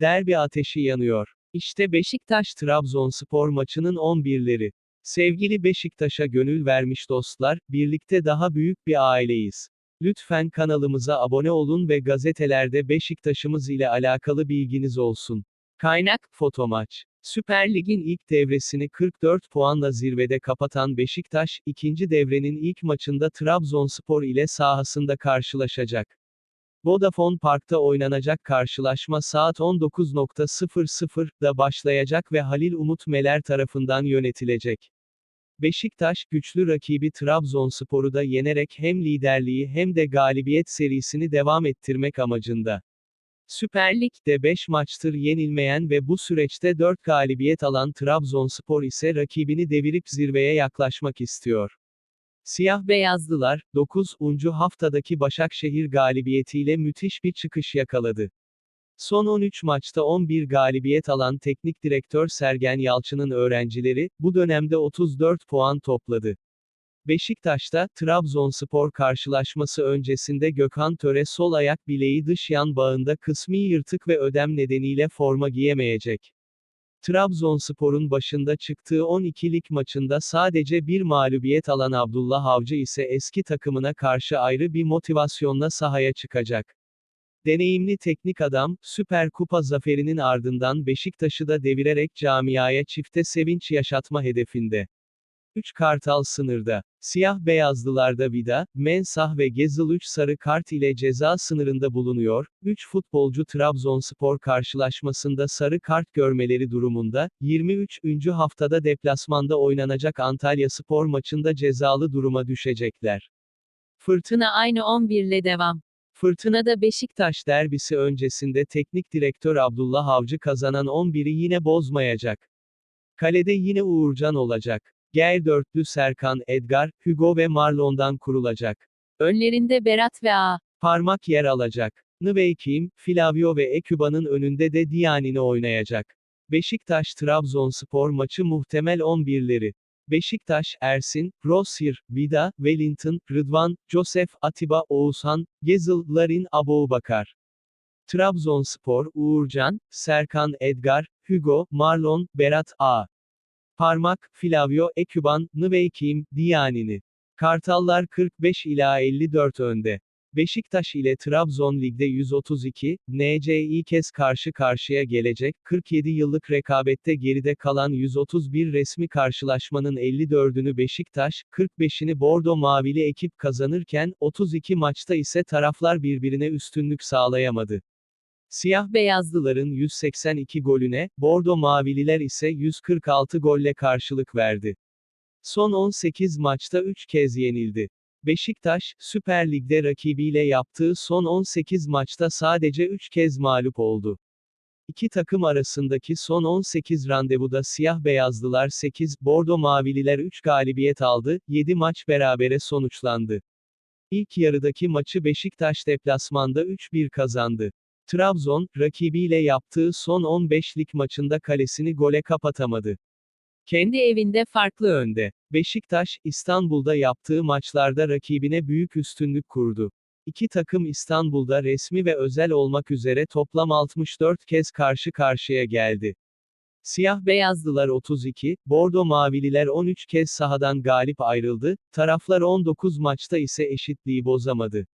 derbi ateşi yanıyor. İşte Beşiktaş-Trabzonspor maçının 11'leri. Sevgili Beşiktaş'a gönül vermiş dostlar, birlikte daha büyük bir aileyiz. Lütfen kanalımıza abone olun ve gazetelerde Beşiktaş'ımız ile alakalı bilginiz olsun. Kaynak, Fotomaç. Süper Lig'in ilk devresini 44 puanla zirvede kapatan Beşiktaş, ikinci devrenin ilk maçında Trabzonspor ile sahasında karşılaşacak. Vodafone Park'ta oynanacak karşılaşma saat 19.00'da başlayacak ve Halil Umut Meler tarafından yönetilecek. Beşiktaş, güçlü rakibi Trabzonspor'u da yenerek hem liderliği hem de galibiyet serisini devam ettirmek amacında. Süper Lig'de 5 maçtır yenilmeyen ve bu süreçte 4 galibiyet alan Trabzonspor ise rakibini devirip zirveye yaklaşmak istiyor. Siyah beyazlılar, 9. haftadaki Başakşehir galibiyetiyle müthiş bir çıkış yakaladı. Son 13 maçta 11 galibiyet alan teknik direktör Sergen Yalçın'ın öğrencileri, bu dönemde 34 puan topladı. Beşiktaş'ta, Trabzonspor karşılaşması öncesinde Gökhan Töre sol ayak bileği dış yan bağında kısmi yırtık ve ödem nedeniyle forma giyemeyecek. Trabzonspor'un başında çıktığı 12'lik maçında sadece bir mağlubiyet alan Abdullah Avcı ise eski takımına karşı ayrı bir motivasyonla sahaya çıkacak. Deneyimli teknik adam, Süper Kupa zaferinin ardından Beşiktaş'ı da devirerek camiaya çifte sevinç yaşatma hedefinde. 3 kartal sınırda. Siyah beyazlılarda Vida, Mensah ve Gezil 3 sarı kart ile ceza sınırında bulunuyor. 3 futbolcu Trabzonspor karşılaşmasında sarı kart görmeleri durumunda, 23. haftada deplasmanda oynanacak Antalya Spor maçında cezalı duruma düşecekler. Fırtına aynı 11 ile devam. Fırtınada Beşiktaş derbisi öncesinde teknik direktör Abdullah Avcı kazanan 11'i yine bozmayacak. Kalede yine Uğurcan olacak. Ger dörtlü Serkan, Edgar, Hugo ve Marlon'dan kurulacak. Önlerinde Berat ve A. Parmak yer alacak. Nveykim, Flavio ve Ekuba'nın önünde de Dianini oynayacak. Beşiktaş-Trabzonspor maçı muhtemel 11'leri. Beşiktaş, Ersin, Rosir, Vida, Wellington, Rıdvan, Joseph, Atiba, Oğuzhan, Gezil, Larin, Aboubakar. Trabzonspor, Uğurcan, Serkan, Edgar, Hugo, Marlon, Berat, A. Parmak, Flavio, Ekuban, Nveykim, Diyanini. Kartallar 45 ila 54 önde. Beşiktaş ile Trabzon Lig'de 132, NC'yi kez karşı karşıya gelecek, 47 yıllık rekabette geride kalan 131 resmi karşılaşmanın 54'ünü Beşiktaş, 45'ini Bordo Mavili ekip kazanırken, 32 maçta ise taraflar birbirine üstünlük sağlayamadı. Siyah beyazlıların 182 golüne, Bordo Mavililer ise 146 golle karşılık verdi. Son 18 maçta 3 kez yenildi. Beşiktaş, Süper Lig'de rakibiyle yaptığı son 18 maçta sadece 3 kez mağlup oldu. İki takım arasındaki son 18 randevuda siyah beyazlılar 8, Bordo Mavililer 3 galibiyet aldı, 7 maç berabere sonuçlandı. İlk yarıdaki maçı Beşiktaş deplasmanda 3-1 kazandı. Trabzon, rakibiyle yaptığı son 15'lik maçında kalesini gole kapatamadı. Kendi evinde farklı önde. Beşiktaş, İstanbul'da yaptığı maçlarda rakibine büyük üstünlük kurdu. İki takım İstanbul'da resmi ve özel olmak üzere toplam 64 kez karşı karşıya geldi. Siyah beyazlılar 32, Bordo Mavililer 13 kez sahadan galip ayrıldı, taraflar 19 maçta ise eşitliği bozamadı.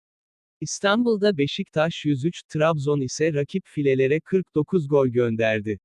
İstanbul'da Beşiktaş 103, Trabzon ise rakip filelere 49 gol gönderdi.